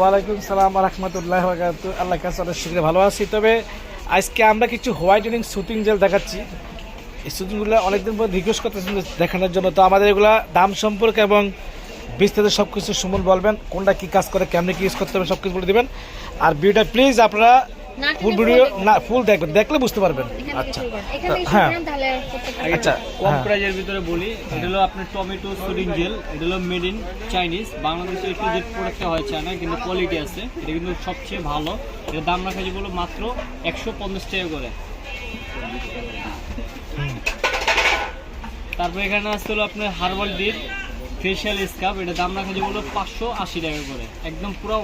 ওয়ালাইকুম সালাম রহমতুল্লাহ আল্লাহ কাছে অনেক শীঘ্র ভালো আছি, তবে আজকে আমরা কিছু হোয়াইটেনিং শুটিং জেল দেখাচ্ছি। এই শুটিংগুলো অনেকদিন পর রিকোয়েস্ট করতেছেন দেখানোর জন্য। তো আমাদের এগুলা দাম সম্পর্কে এবং বিস্তারিত সব কিছু সুমন বলবেন, কোনটা কী কাজ করে, কেমনি কী ইউজ করতে হবে সব কিছু বলে দেবেন। আর ভিডিওটা প্লিজ আপনারা ফুল ভিডিও না ফুল দেখবেন দেখলে বুঝতে পারবেন। আচ্ছা। হ্যাঁ। পারবেন। আচ্ছা কম হ্যাঁ। প্রাইজের ভিতরে বলি এটা হলো আপনার টমেটো সুডিং জেল এটা হলো মেড ইন চাইনিজ বাংলাদেশে একটু যে প্রোডাক্টটা হয় চায়না কিন্তু কোয়ালিটি আছে। এটা কিন্তু সবচেয়ে ভালো। দাম রাখা যেগুলো মাত্র একশো পঞ্চাশ টাকা করে। তারপর এখানে আসতে হলো আপনার হার্বাল ডির ফেশিয়াল স্কাব এটা দাম রাখা যেগুলো পাঁচশো আশি টাকা করে। একদম পুরো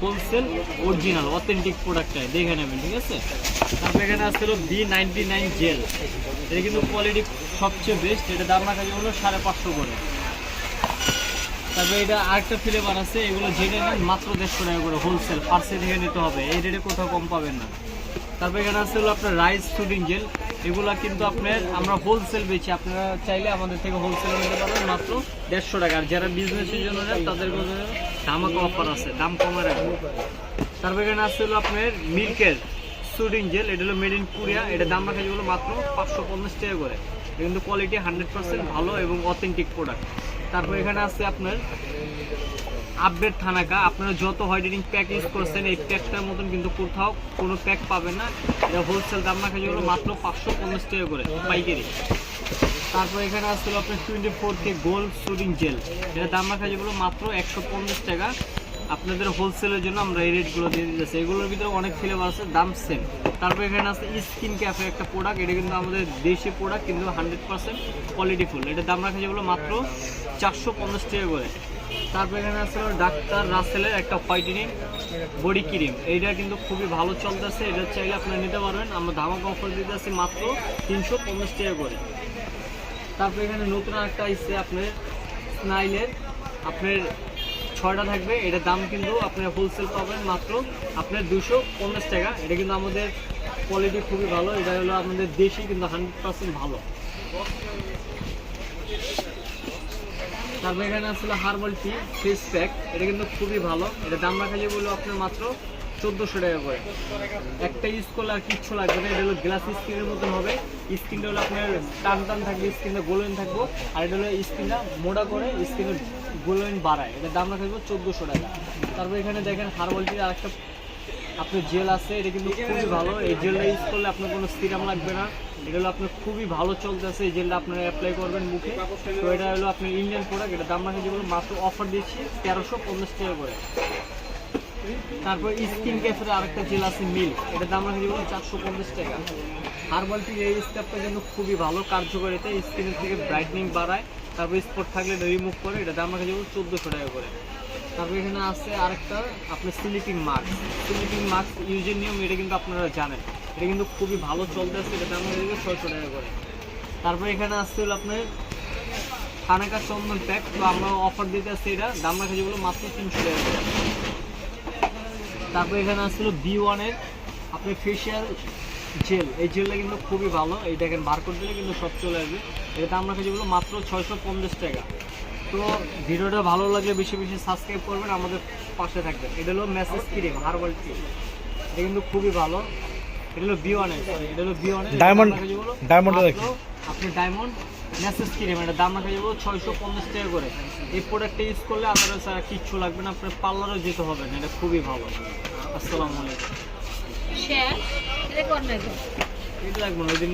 হোলসেল অরিজিনাল, অথেন্টিক প্রোডাক্টটাই। দেখে নেবেন, ঠিক আছে? তারপর এখানে আসতে হলো বি নাইনটি নাইন জেল এটা কিন্তু কোয়ালিটি সবচেয়ে বেস্ট এটা দাম রাখা হলো সাড়ে পাঁচশো করে। তারপরে এটা আরেকটা ফ্লেভার আছে, এগুলো জেনে নেন মাত্র দেড়শো টাকা করে হোলসেল পার্সে থেকে নিতে হবে। এই রেটে কোথাও কম পাবেন না। তারপরে এখানে আছে হলো আপনার রাইস শুটিং জেল এগুলা কিন্তু আপনার আমরা হোলসেল বেচি। আপনারা চাইলে আমাদের থেকে হোলসেল নিতে পারবেন মাত্র দেড়শো টাকা। আর যারা বিজনেসের জন্য নেন, তাদের ধামাকা অফার আছে, দাম কমে রাখব তারপরে এখানে আসছে হলো আপনার মিল্কের সুডিং জেল এটা হলো মেড ইন কোরিয়া এটা দাম রাখা যেগুলো মাত্র পাঁচশো পঞ্চাশ টাকা করে। কিন্তু কোয়ালিটি হান্ড্রেড পার্সেন্ট ভালো এবং অথেন্টিক প্রোডাক্ট তারপর এখানে আছে আপনার আপডেট থানাকা। আপনারা যত হোয়াইটেনিং প্যাক ইউজ করছেন, এই প্যাকটার মতন কিন্তু কোথাও কোনো প্যাক পাবেন না। এটা হোলসেল দাম রাখা যেগুলো মাত্র পাঁচশো পঞ্চাশ টাকা করে পাইকারি। তারপর এখানে আসছিল আপনার twenty four K gold shooting jail এটা দাম রাখা যেগুলো মাত্র একশো পঞ্চাশ টাকা। আপনাদের হোলসেলের জন্য আমরা এই রেটগুলো দিয়ে দিতেছি। এগুলোর ভিতরে অনেক ফ্লেভার আছে, দাম সেম তারপর এখানে আছে স্কিন ক্যাফে একটা প্রোডাক্ট এটা কিন্তু আমাদের দেশি প্রোডাক্ট কিন্তু হান্ড্রেড পার্সেন্ট কোয়ালিটিফুল এটার দাম রাখা যেগুলো মাত্র চারশো পঞ্চাশ টাকা করে। তারপর এখানে আছে ডাক্তার রাসেলের একটা হোয়াইটেনিং বডি ক্রিম। এইটা কিন্তু খুবই ভালো চলতেছে, এটা চাইলে আপনারা নিতে পারবেন। আমরা ধামাকা অফার দিতেছি মাত্র তিনশো পঞ্চাশ টাকা করে। তারপর এখানে নতুন একটা আসছে আপনার স্নাইলের। আপনার ছয়টা থাকবে, এটার দাম কিন্তু আপনার হোলসেল পাবেন মাত্র আপনার দুশো পঞ্চাশ টাকা। এটা কিন্তু আমাদের কোয়ালিটি খুবই ভালো, এটা হলো আমাদের দেশি কিন্তু হান্ড্রেড পার্সেন্ট ভালো। তারপর এখানে আসলে হার্বাল টি ফেস প্যাক এটা কিন্তু খুবই ভালো। এটা দাম রাখা যায় বলল আপনার মাত্র চোদ্দোশো টাকা করে। একটা ইউজ করলে আর কিচ্ছু লাগবে না। এটা হলো গ্লাস স্ক্রিনের মতন হবে। স্ক্রিনটা হলো আপনার টান টান থাকবে স্ক্রিনটা গোলোইন থাকব। আর এটা হলো স্ক্রিনটা মোটা করে স্কিনের গোলোইন বাড়ায়। এটা দাম রাখা যাবে চোদ্দোশো টাকা। তারপর এখানে দেখেন হার্বাল টির আরেকটা আপনার জেল আছে। এটা কিন্তু খুবই ভালো। এই জেলটা ইউজ করলে আপনার কোনো সিরাম লাগবে না। এটা হলো আপনার খুবই ভালো চলতেছে, এই জেলটা আপনারা অ্যাপ্লাই করবেন মুখে। তো এটা হলো আপনার ইন্ডিয়ান প্রোডাক্ট এটা দাম রাখা যেগুলো মাত্র অফার দিচ্ছি তেরোশো পঞ্চাশ টাকা করে। তারপর স্কিন ক্যাফের আরেকটা জেল আছে মিল এটা দাম রাখা যেগুলো চারশো পঞ্চাশ টাকা। হার্বাল টির এই স্টেপটা কিন্তু খুবই ভালো, কার্যকারিতা স্কিনের থেকে ব্রাইটনিং বাড়ায়। তারপর স্পট থাকলে রিমুভ করে এটা দাম রাখা যেগুলো চোদ্দোশো টাকা করে। তারপর এখানে আছে আরেকটা, আপনার স্লিপিং মাস্ক। স্লিপিং মাস্ক ইউজের নিয়ম, এটা কিন্তু আপনারা জানেন। এটা কিন্তু খুবই ভালো চলতেছে, এটা দাম হয়ে ছয়শো টাকা করে। তারপর এখানে আসছে হলো আপনার খানাকা চন্দন প্যাক তো আমরা অফার দিতে আসছি এটা, দাম রাখা যেগুলো মাত্র তিনশো টাকা করে। তারপর এখানে আসছিল বি ওয়ানের আপনার ফেশিয়াল জেল এই জেলটা কিন্তু খুবই ভালো। এই দেখেন বারকোড দিলে কিন্তু সব চলে আসবে। এটা দাম রাখা যেগুলো মাত্র ছয়শো পঞ্চাশ টাকা। তো ভিডিওটা ভালো লাগলে বেশি বেশি সাবস্ক্রাইব করবেন আমাদের পাশে থাকবেন। এটা হলো মেসেজ ক্রিম হার্বাল টি এটা কিন্তু খুবই ভালো। এটা হলো বি ওয়ানের এটা হলো বি ওয়ানের Diamond এর আপনি ডায়মন্ড মেসেজ ক্রিম এটা দাম রাখা যাব ছয়শো পঞ্চাশ টাকা করে। এই প্রোডাক্টটা ইউজ করলে আপনার স্যার কিচ্ছু লাগবে না আপনার পার্লারও যেতে হবে না এটা খুবই ভালো। আসসালামু আলাইকুম। এটা লাগবে না ওই দিন